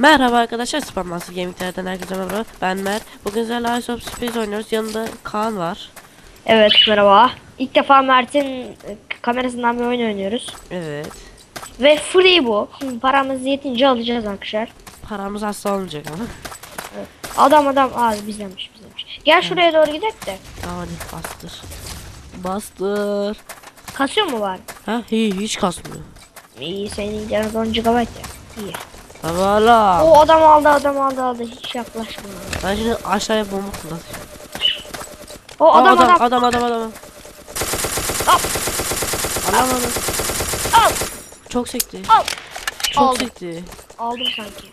Merhaba arkadaşlar Spam Master Gaming'lerden herkese merhaba ben Mert Bugün sizlerle Ice of Space oynuyoruz yanında Kaan var Evet merhaba. İlk defa Mert'in e, kamerasından bir oyun oynuyoruz. Evet Ve free bu. Paramız yetince alacağız arkadaşlar. Paramız asla olmayacak ama Adam adam abi bizdenmiş bizdenmiş. Gel şuraya doğru gidelim de. Hadi bastır Bastır Kasıyor mu var? Ha hi, hiç kasmıyor İyi senin internet 10 GB ya. İyi. Tabi hala O adam aldı adam aldı aldı hiç yaklaşma. Ben şimdi aşağıya bomba fırlatayım O Aa, adam adam. adam adam adam Al. Alamadım Al. Çok sekti Al. Çok Aldım. sekti Aldım sanki.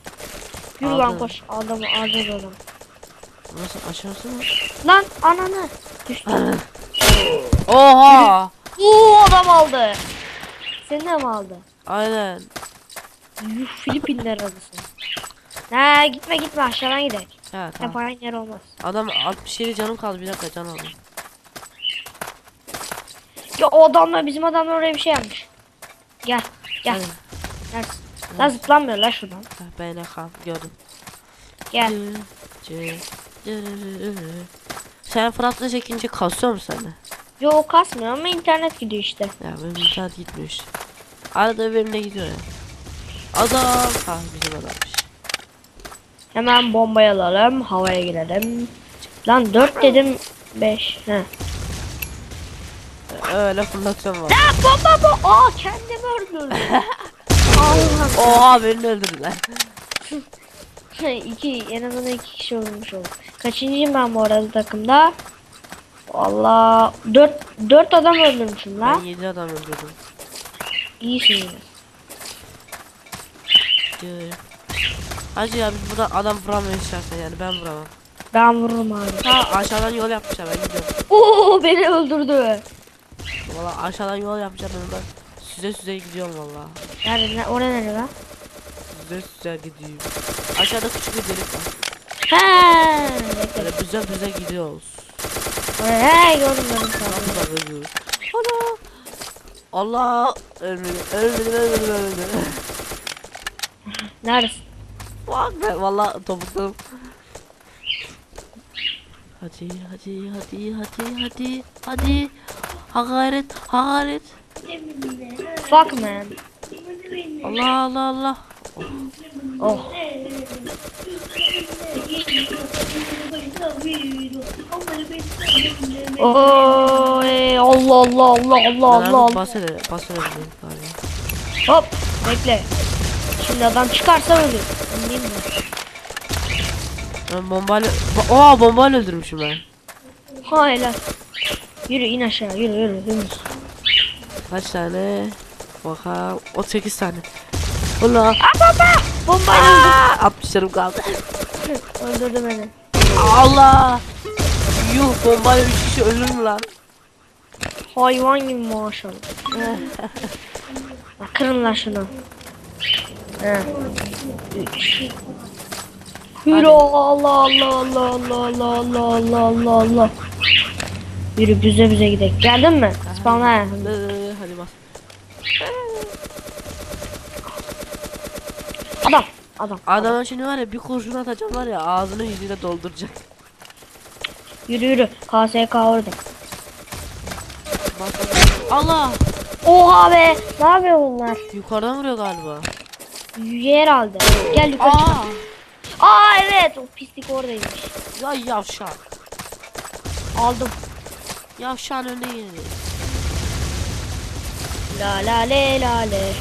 Yürü Aldın. lan koş. Aldım aldım adam. Nasıl aşağısı mı? Lan ananı. Düştü. Oha Oo adam aldı. Seni de mi aldı? Aynen Yuh Filipinler arasın. Ne gitme gitme aşağıdan gidelim. Ha Hep tamam aynı yer olmaz. Adam 67 canım kaldı bir dakika can aldım Ya o adamlar bizim adamlar oraya bir şey yapmış. Gel gel. Hadi. Neredesin? Lan zıplanmıyor lan şuradan. Ha, Ben kan gördüm. Gel. Sen Fırat'la çekince kasıyor mu sende? Yo kasmıyor ama internet gidiyor işte. Ya benim internet gitmiyor işte. Arada benim de gidiyor ya. Adam. Ha bizim adammış. Hemen bombayı alalım. Havaya girelim. Lan 4 dedim 5. He. Öyle fırlatıyorum valla. Ya bomba bu. Aa kendimi öldürdüm. Allah'ım. Oha beni öldürdüler. iki en azından iki kişi olmuş oldu. Kaçıncıyım ben bu arada takımda? Valla 4 4 adam öldürmüşüm Ben lan. 7 adam öldürdüm. İyisin yine. Diyor. Hacı ya biz burada adam vuramıyor istersen yani ben vuramam. Ben vururum abi. Ha aşağıdan yol yapmışlar ben gidiyorum. Oo beni öldürdü. Valla aşağıdan yol yapmışlar ben oradan süze süze gidiyorum valla. Nerede? Ne, oraya nerede lan? Süze süze gidiyorum. Aşağıda küçük bir delik var. He. Böyle büze büze gidiyoruz. Oraya he gördüm. Kapıda ölüyoruz. Ana. Allah ölmedim ölmedim ölmedim ölmedim. Neredesin? Bak ben valla topukladım. Hadi hadi hadi hadi hadi hadi. Ha gayret ha gayret. Fuck man. Allah Allah Allah. Oh. Oy Allah Allah Allah Allah Allah Allah. Basıyor basıyor galiba. Hop bekle. Şimdi adam çıkarsa ölür. Anlayayım mı? Ben bombayla... Ba Oha bombayla öldürmüşüm ben. Ha helal. Yürü in aşağı yürü yürü dümdüz. Kaç tane? Bakalım. O 8 tane. Ulan. Aa baba! Bombayla Aa, 60 canım kaldı. öldürdü. Beni. Allah. Yuh bombayla 3 kişi ölür mü lan? Hayvan gibi maşallah. Kırın lan şunu. He. Yürü Allah Allah Allah Allah Allah Allah Allah Allah Allah. Yürü bize bize gidelim. Geldin mi? Spawn'a. Hadi bas. Adam. Adam. Adamın şimdi var ya bir kurşun atacağım var ya ağzını yüzüne dolduracak. Yürü yürü. KSK orada. Allah. Oha be. Ne yapıyor bunlar? Yukarıdan vuruyor galiba. Yer aldı. Gel yukarı. Aa. Aa evet. O pislik oradaymış. Ya yavşak. Aldım. Yavşağın önüne yenildi. La la le la le.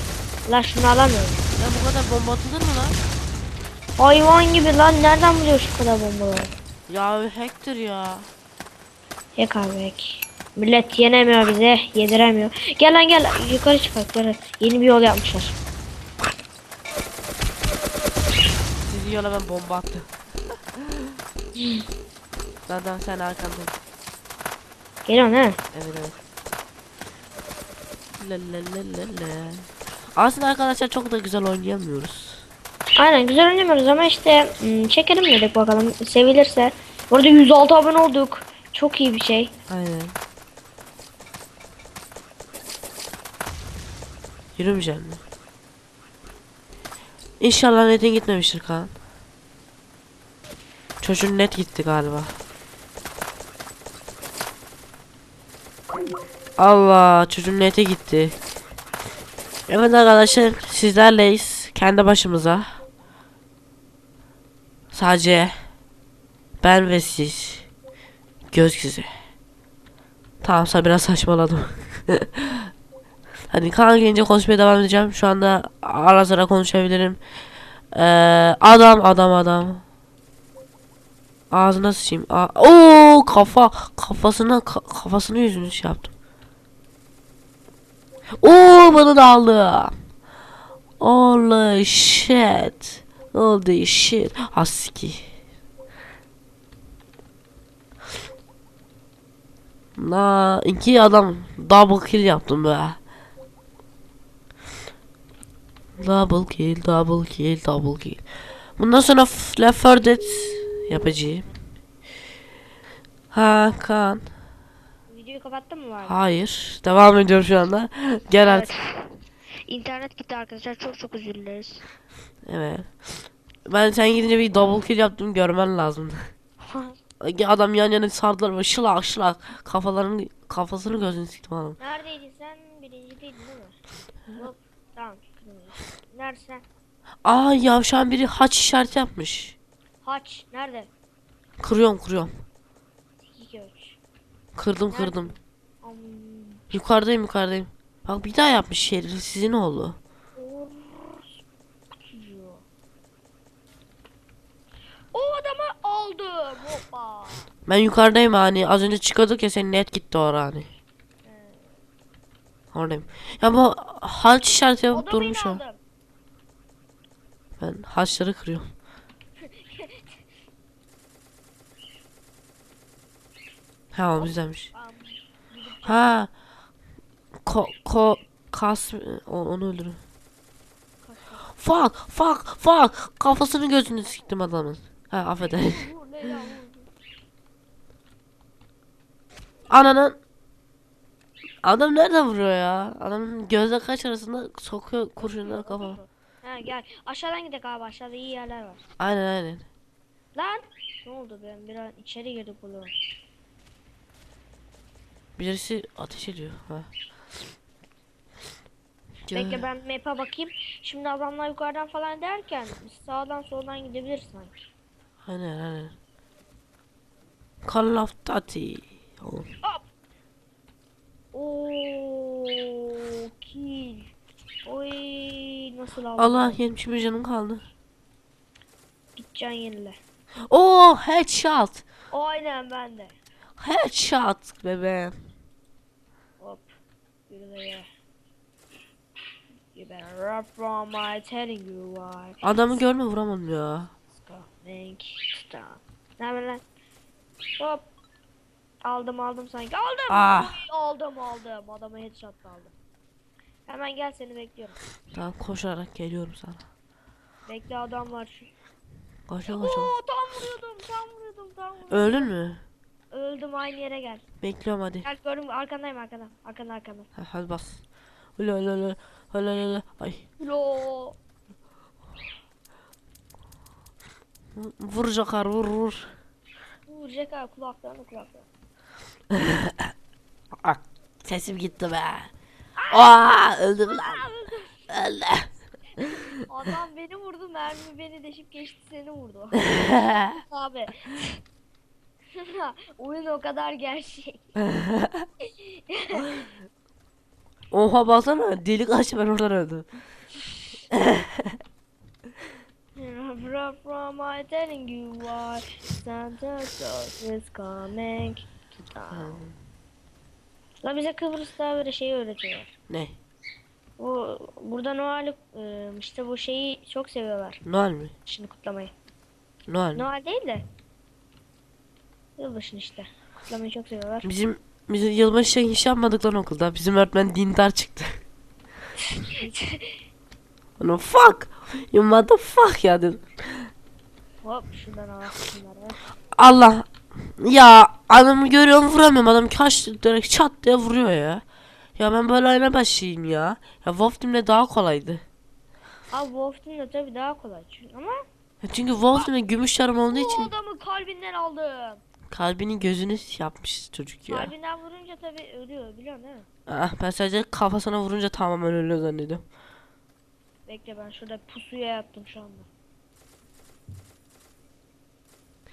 La şunu alamıyorum. Ya bu kadar bomba atılır mı lan? Hayvan gibi lan nereden buluyor şu kadar bombaları? Ya hacktir ya. Hack abi hack. Millet yenemiyor bize, yediremiyor. Gel lan gel yukarı yukarı. Yeni bir yol yapmışlar. Yola ben bomba attım. Zaten sen arkamda. Geliyorsun he? Evet evet. La la la la la. Aslında arkadaşlar çok da güzel oynayamıyoruz. Aynen güzel oynamıyoruz ama işte hmm, çekelim dedik bakalım sevilirse. Burada 106 abone olduk. Çok iyi bir şey. Aynen. Yürümeyeceğim mi? İnşallah netin gitmemiştir Kaan. Çocuğun net gitti galiba. Allah çocuğun nete gitti. Evet arkadaşlar sizlerleyiz kendi başımıza. Sadece ben ve siz göz göze. Tamam biraz saçmaladım. Hadi Kaan gelince konuşmaya devam edeceğim. Şu anda ara sıra konuşabilirim. Ee, adam adam adam. Ağzına sıçayım. A Oo kafa kafasına ka- kafasını yüzünü şey yaptım. Oo bana da aldı. Holy shit. Holy shit. Aski. La iki adam double kill yaptım be. Double kill, double kill, double kill. Bundan sonra Left 4 Dead yapacağım. Ha kan. Videoyu kapattın mı var? Hayır. Devam ediyorum şu anda. Gel artık. İnternet gitti arkadaşlar. Çok çok özür dileriz. Evet. Ben sen gidince bir double kill yaptım görmen lazım. Adam yan yana sardılar ve şılak şılak kafalarını kafasını gözünü siktim adam. Neredeydin sen? Birinci değil mi? Hop. Tamam. Neredesin sen? Aa yavşan biri haç işareti yapmış. Haç. Nerede? Kırıyorum kırıyorum. Göç. Kırdım kırdım. Am. Yukarıdayım yukarıdayım. Bak bir daha yapmış şehri sizin oğlu. O adamı aldım. Hoppa. Ben yukarıdayım hani az önce çıkıyorduk ya senin net gitti oraya hani. Oradayım. Ya bu haç işareti yapıp durmuş o. Ben haçları kırıyorum. Ha o. Am. Ha. Ko ko kas o, onu öldürün. Fuck fuck fuck kafasını gözünü siktim adamın. Ha affedersin. Ananın Adam nerede vuruyor ya? Adamın gözle kaç arasında sokuyor kurşunları kafama. Ha gel. Aşağıdan gidelim abi. Aşağıda iyi yerler var. Aynen aynen. Lan. Ne oldu ben bir an içeri girdik oğlum. Birisi ateş ediyor. Ha. Bekle ben map'e bakayım. Şimdi adamlar yukarıdan falan derken biz sağdan soldan gidebiliriz sanki. Aynen aynen. Call of Duty. Oğlum. Oo kill. Oy nasıl aldın? Allah 71 canım kaldı. Gideceksin yenile. Oo headshot. Aynen ben de. Headshot bebeğim. Hop. You better run from my telling you why. Adamı görme vuramadım ya. Thank stop. Ne haber lan? Hop. Aldım aldım sanki. Aldım. Ah. Aldım aldım. Adamı headshot aldım. Hemen gel seni bekliyorum. Tamam koşarak geliyorum sana. Bekle adam var şu. Koşa Oo koşa. tam vuruyordum tam vuruyordum tam vuruyordum. Öldün mü? Öldüm aynı yere gel. Bekliyorum hadi. Gel gördüm arkandayım arkanda. Arkanda arkanda. Ha, hadi bas. Öyle öyle. Öyle öyle öyle. Ay. Lo. Vur Jakar vur vur. Vuracak abi kulaklarını kulaklarını. Ah, sesim gitti be. Aa öldüm lan. Öldü. Adam beni vurdu mermi beni deşip geçti seni vurdu. abi. Oyun o kadar gerçek. Oha baksana delik açtı ben oradan öldüm. From, telling you why Santa Claus is coming to town. La bize Kıbrıs'ta böyle şey öğretiyorlar. Ne? Bu burada Noel e, işte bu şeyi çok seviyorlar. Noel mi? Şimdi kutlamayı. Noel mi? Noel değil de yılbaşını işte. Kutlamayı çok seviyorlar. Bizim bizim yılbaşı şey hiç yapmadık lan okulda. Bizim öğretmen dindar çıktı. Ano fuck. You motherfuck ya dedim. Hop şuradan al şunları. Allah. Ya adamı görüyorum vuramıyorum. Adam kaç direkt çat diye vuruyor ya. Ya ben böyle oyuna başlayayım ya. Ya Wolf Team'le daha kolaydı. Abi Wolf Team de tabii daha kolay. Çünkü ama Çünkü Wolf'un gümüş yarım olduğu bu için adamı kalbinden aldım. Kalbinin gözünü yapmış çocuk ya. Kalbinden vurunca tabii ölüyor biliyorsun değil mi? Ah, ben sadece kafasına vurunca tamamen ölüyor zannediyorum. Bekle ben şurada pusuya yattım şu anda.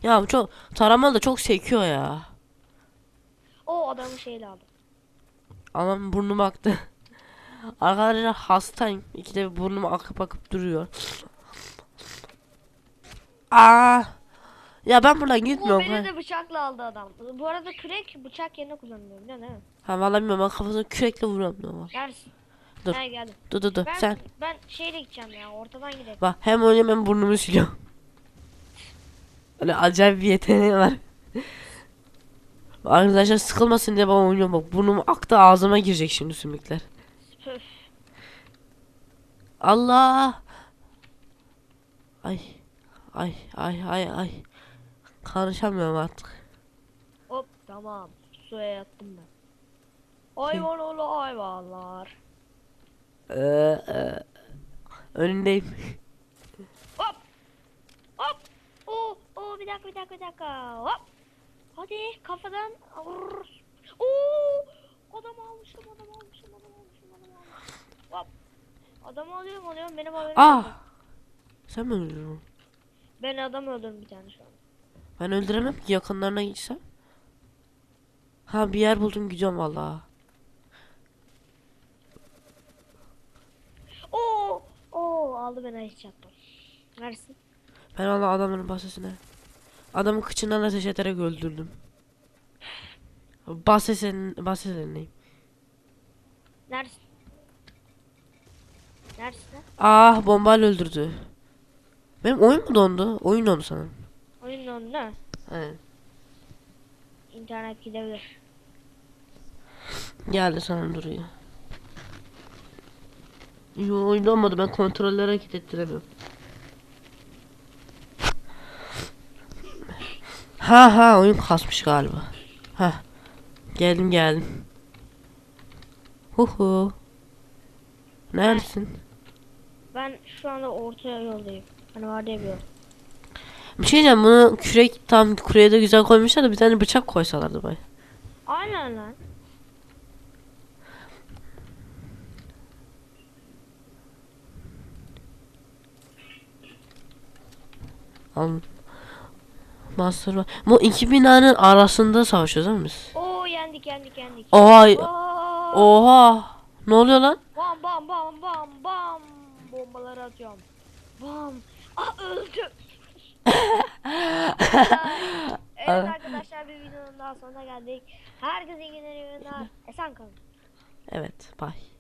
Ya çok taramalı da çok sekiyor ya. O adamı şeyle aldım. Anam burnum aktı. Arkadaşlar hastayım. İkide bir burnum akıp akıp duruyor. Aa! Ya ben buradan gitmiyorum. beni ha. de bıçakla aldı adam. Bu arada kürek bıçak yerine kullanılıyor değil mi? Ha vallahi bilmiyorum ben kafasına kürekle vuruyorum normal. Neredesin? Dur. Ha geldim. Dur dur dur Ben, sen. ben şeyle gideceğim ya ortadan gidelim. Bak hem oynuyorum hem burnumu siliyorum. Öyle acayip bir yeteneği var. Arkadaşlar sıkılmasın diye ben oynuyorum bak burnum aktı ağzıma girecek şimdi sümükler. Püf. Allah. Ay. Ay ay ay ay. Konuşamıyorum artık. Hop tamam. Suya yattım ben. Hayvan oğlu hayvanlar. Ee, e, önündeyim. Hop. Hop. Oo, oo bir dakika bir dakika bir dakika. Hop. Hadi kafadan. Vurur. Oo. Adam almışım adam almışım adam almışım adam almışım. Hop. Adamı alıyorum alıyorum benim haberim Ah. Sen mi öldürdün? Ben adam öldürdüm bir tane şu an. Ben öldüremem ki yakınlarına gitsem. Ha bir yer buldum gidiyorum vallahi. Oo. Oo aldı beni hiç yaptım. Neresin? Ben Allah adamın basesine. Adamın kıçından ateş ederek öldürdüm. Basesen, baseseneyim. Neresin? Neresin? Ah bombayla öldürdü. Benim oyun mu dondu? Oyun dondu sanırım. Önüne. mi? He. İnternet gidebilir. Geldi sanırım duruyor. Yo oyun donmadı ben kontrollere hareket ettiremiyorum. Ha ha oyun kasmış galiba. Ha. Geldim geldim. Hu hu. Neredesin? Ben şu anda orta yoldayım. Hani var diye bir yol. Bir şey diyeceğim bunu kürek tam kureye de güzel koymuşlar da bir tane bıçak koysalardı bay. Aynen lan. Al. Master var. Bu iki binanın arasında savaşıyoruz değil mi biz? Oo yendik yendik yendik. Oha. Oo. Oha. Ne oluyor lan? Bam bam bam bam bam. Bombaları atıyorum. Bam. Ah öldüm. Evet arkadaşlar bir videonun daha sonuna geldik. Herkese iyi günler. Esen kalın. Evet. Bye.